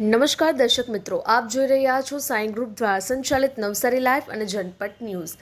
નમસ્કાર દર્શક મિત્રો, આપ જોઈ રહ્યા છો સાઈન ગ્રુપ દ્વારા સંચાલિત નવસારી લાઈફ અને જનપટ ન્યૂઝ.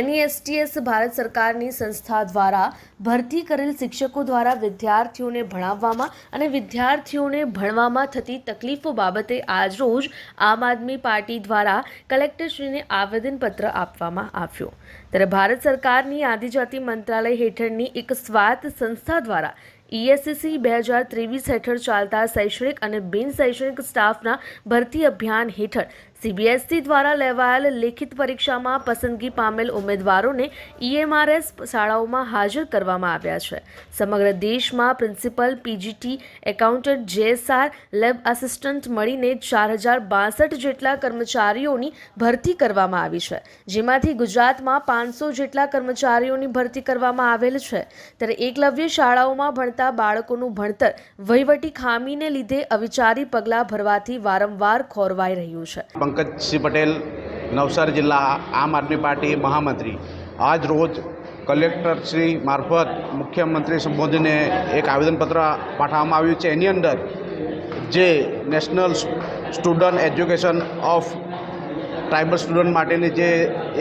એનઈએસટીએસ ભારત સરકારની સંસ્થા દ્વારા ભરતી કરેલ શિક્ષકો દ્વારા વિદ્યાર્થીઓને ભણાવવામાં અને વિદ્યાર્થીઓને ભણવામાં થતી તકલીફો બાબતે આજરોજ આમ આદમી પાર્ટી દ્વારા કલેક્ટરશ્રીને આવેદનપત્ર આપવામાં આવ્યું. ત્યારે ભારત સરકારની આદિજાતિ મંત્રાલય હેઠળની એક સ્વાત સંસ્થા દ્વારા ઈએસસીસી બે હજાર ત્રેવીસ હેઠળ ચાલતા શૈક્ષણિક અને બિન શૈક્ષણિક સ્ટાફના ભરતી અભિયાન હેઠળ સીબીએસઈ દ્વારા લેવાયેલ લેખિત પરીક્ષામાં પસંદગી પામેલ ઉમેદવારોને ઈએમઆરએસ શાળાઓમાં હાજર કરવામાં આવ્યા છે. સમગ્ર દેશમાં principal PGT accountant JSR lab assistant મળીને ચાર હજાર બાસઠ જેટલા કર્મચારીઓની ભરતી કરવામાં આવી છે. જેમાંથી ગુજરાતમાં પાંચસો જેટલા કર્મચારીઓની ભરતી કરવામાં આવેલ છે. ત્યારે એકલવ્ય શાળાઓમાં ભણતા બાળકોનું ભણતર વહીવટી ખામીને લીધે અવિચારી પગલાં ભરવાથી વારંવાર ખોરવાઈ રહ્યું છે. પંકજસિંહ પટેલ, નવસારી જિલ્લા આમ આદમી પાર્ટી મહામંત્રી. આજ રોજ કલેક્ટરશ્રી મારફત મુખ્યમંત્રી સંબોધીને એક આવેદનપત્ર પાઠવવામાં આવ્યું છે. એની અંદર જે national student education of tribal student માટેની જે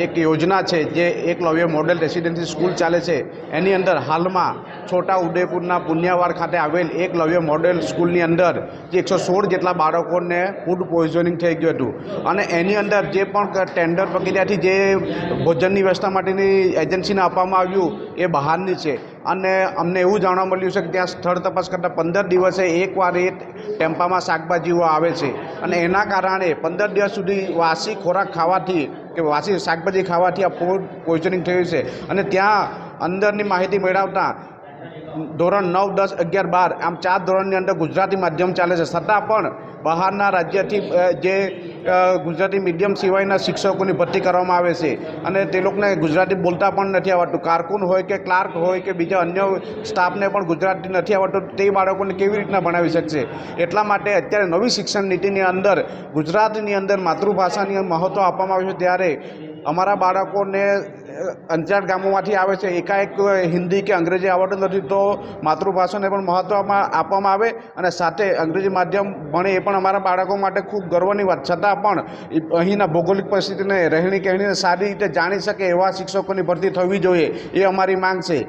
એક યોજના છે, જે એકલવ્ય મોડેલ રેસિડેન્સી સ્કૂલ ચાલે છે, એની અંદર હાલમાં છોટા ઉદેપુરના પુન્યાવાડ ખાતે આવેલ એકલવ્ય મોડેલ સ્કૂલની અંદર જે એકસો સોળ જેટલા બાળકોને ફૂડ પોઈઝનિંગ થઈ ગયું હતું. અને એની અંદર જે પણ ટેન્ડર પ્રક્રિયાથી જે ભોજનની વ્યવસ્થા માટેની એજન્સીને આપવામાં આવ્યું, એ બહારની છે. અને અમને એવું જાણવા મળ્યું છે કે ત્યાં સ્થળ તપાસ કરતાં પંદર દિવસે એકવાર એ ટેમ્પામાં શાકભાજીઓ આવે છે. અને એના કારણે પંદર દિવસ સુધી વાસી ખોરાક ખાવાથી કે વાસી શાકભાજી ખાવાથી આ ફૂડ પોઈઝનિંગ થયું છે. અને ત્યાં અંદરની માહિતી મેળવતા ધોરણ નવ, દસ, અગિયાર, બાર, આમ ચાર ધોરણની અંદર ગુજરાતી માધ્યમ ચાલે છે. છતાં પણ બહારના રાજ્યથી જે ગુજરાતી મીડિયમ સિવાયના શિક્ષકોની ભરતી કરવામાં આવે છે અને તે લોકોને ગુજરાતી બોલતા પણ નથી આવડતું. કારકુન હોય કે ક્લાર્ક હોય કે બીજા અન્ય સ્ટાફને પણ ગુજરાતી નથી આવડતું. તે બાળકોને કેવી રીતના ભણાવી શકશે? એટલા માટે અત્યારે નવી શિક્ષણ નીતિની અંદર, ગુજરાતની અંદર માતૃભાષાની મહત્ત્વ આપવામાં આવ્યું છે. ત્યારે અમારા બાળકોને અંજાર ગામોમાંથી આવે છે, એકાએક હિન્દી કે અંગ્રેજી આવડતું નથી તો માતૃભાષાને પણ મહત્ત્વમાં આપવામાં આવે અને સાથે અંગ્રેજી માધ્યમ ભણે એ પણ અમારા બાળકો માટે ખૂબ ગર્વની વાત. છતાં પણ અહીંના ભૌગોલિક પરિસ્થિતિને રહેણી કહેણીને સારી રીતે જાણી શકે એવા શિક્ષકોની ભરતી થવી જોઈએ એ અમારી માંગ છે.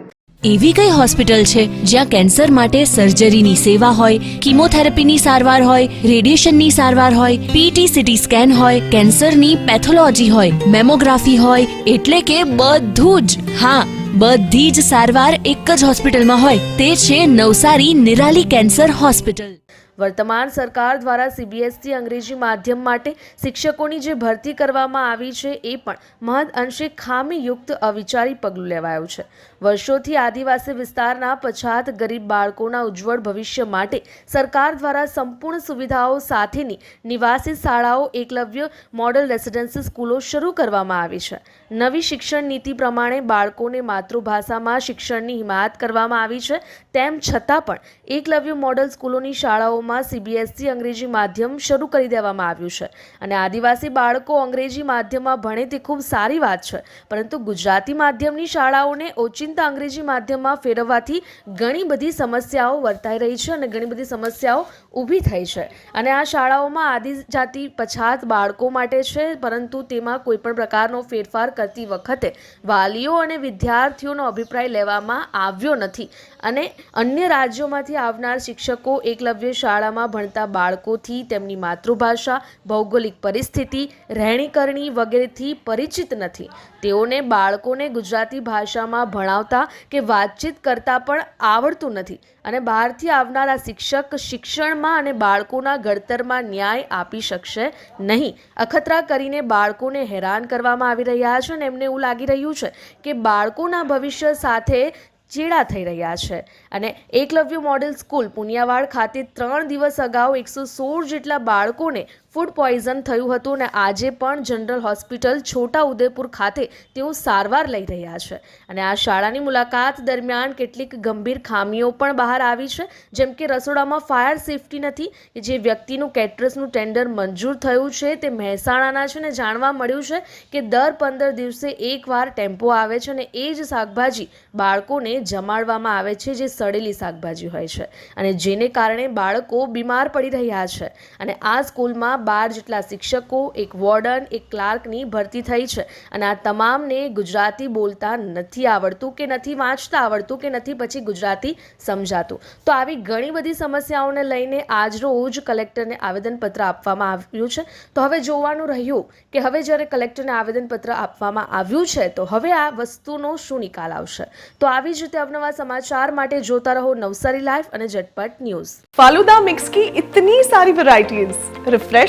એવી કઈ હોસ્પિટલ છે જ્યાં કેન્સર માટે સર્જરીની સેવા હોય, કિમોથેરાપીની સારવાર હોય, રેડિયેશનની સારવાર હોય પીટી સીટી સ્કેન હોય, કેન્સરની પેથોલોજી હોય, મેમોગ્રાફી હોય, એટલે કે બધું જ. હા, બધી જ સારવાર એક જ હોસ્પિટલમાં હોય, તે છે નવસારી નિરાલી કેન્સર હોસ્પિટલ. વર્તમાન સરકાર દ્વારા સીબીએસસી અંગ્રેજી માધ્યમ માટે શિક્ષકોની જે ભરતી કરવામાં આવી છે એ પણ મહદ અંશે ખામીયુક્ત અવિચારી પગલું લેવાયું છે. વર્ષોથી આદિવાસી વિસ્તારના પછાત ગરીબ બાળકોના ઉજ્જવળ ભવિષ્ય માટે સરકાર દ્વારા સંપૂર્ણ સુવિધાઓ સાથેની નિવાસી શાળાઓ, એકલવ્ય મોડલ રેસિડેન્સી સ્કૂલો શરૂ કરવામાં આવી છે. નવી શિક્ષણ નીતિ પ્રમાણે બાળકોને માતૃભાષામાં શિક્ષણની હિમાયત કરવામાં આવી છે. તેમ છતાં પણ એકલવ્ય મોડલ સ્કૂલોની શાળાઓમાં સીબીએસસી અંગ્રેજી માધ્યમ શરૂ કરી દેવામાં આવ્યું છે અને આદિવાસી બાળકો અંગ્રેજી માધ્યમમાં ભણે તે ખૂબ સારી વાત છે. પરંતુ ગુજરાતી માધ્યમની શાળાઓને ઓચિંતા અંગ્રેજી માધ્યમમાં ફેરવવાથી ઘણી બધી સમસ્યાઓ વર્તાઈ રહી છે અને ઘણી બધી સમસ્યાઓ ઊભી થઈ છે. અને આ શાળાઓમાં આદિજાતિ પછાત બાળકો માટે છે, પરંતુ તેમાં કોઈપણ પ્રકારનો ફેરફાર કરતી વખતે વાલીઓ અને વિદ્યાર્થીઓનો અભિપ્રાય લેવામાં આવ્યો નથી. અને અન્ય રાજ્યોમાંથી આવનાર શિક્ષકો એકલવ્ય શાળામાં ભણતા બાળકોથી તેમની માતૃભાષા, ભૌગોલિક પરિસ્થિતિ, રહેણીકરણી વગેરેથી પરિચિત નથી. તેઓને બાળકોને ગુજરાતી ભાષામાં ભણાવતા કે વાતચીત કરતા પણ આવડતું નથી. અને બહારથી આવનારા શિક્ષક શિક્ષણમાં અને બાળકોના ઘડતરમાં ન્યાય આપી શકશે નહીં. અખતરા કરીને બાળકોને હેરાન કરવામાં આવી રહ્યા છે અને એમને એવું લાગી રહ્યું છે કે બાળકોના ભવિષ્ય સાથે ચેડા થઈ રહ્યા છે. અને એકલવ્ય મોડેલ સ્કૂલ પુનિયાવાડ ખાતે ત્રણ દિવસ અગાઉ એકસો સોળ જેટલા બાળકોને ફૂડ પોઈઝન થયું હતું અને આજે પણ જનરલ હોસ્પિટલ છોટા ઉદેપુર ખાતે તેઓ સારવાર લઈ રહ્યા છે. અને આ શાળાની મુલાકાત દરમિયાન કેટલીક ગંભીર ખામીઓ પણ બહાર આવી છે. જેમ કે રસોડામાં ફાયર સેફટી નથી, કે જે વ્યક્તિનું કેટરસનું ટેન્ડર મંજૂર થયું છે તે મહેસાણાના છે ને જાણવા મળ્યું છે કે દર પંદર દિવસે એકવાર ટેમ્પો આવે છે અને એ જ શાકભાજી બાળકોને જમાડવામાં આવે છે જે સડેલી શાકભાજી હોય છે. અને જેને કારણે બાળકો બીમાર પડી રહ્યા છે. અને આ સ્કૂલમાં બાર જેટલા શિક્ષકો એક વોર્ડન એક ક્લાર્કની ભરતી થઈ છે અને આ તમામને ગુજરાતી બોલતા નથી આવડતું કે નથી વાંચતા આવડતું કે નથી પછી ગુજરાતી સમજાતું તો આવી ઘણી બધી સમસ્યાઓને લઈને આજરોજ કલેક્ટરને આવેદનપત્ર આપવામાં આવ્યું છે તો હવે જોવાનું રહ્યું કે હવે જ્યારે કલેક્ટરને આવેદનપત્ર આપવામાં આવ્યું છે તો હવે આ વસ્તુનો શું નિકાલ આવશે તો આવી જ રીતે અવનવા સમાચાર માટે જોતા રહો નવસારી લાઈવ અને ઝટપટ ન્યૂઝ फालूदा मिक्स की इतनी सारी वैरायटीज रिफ्रेश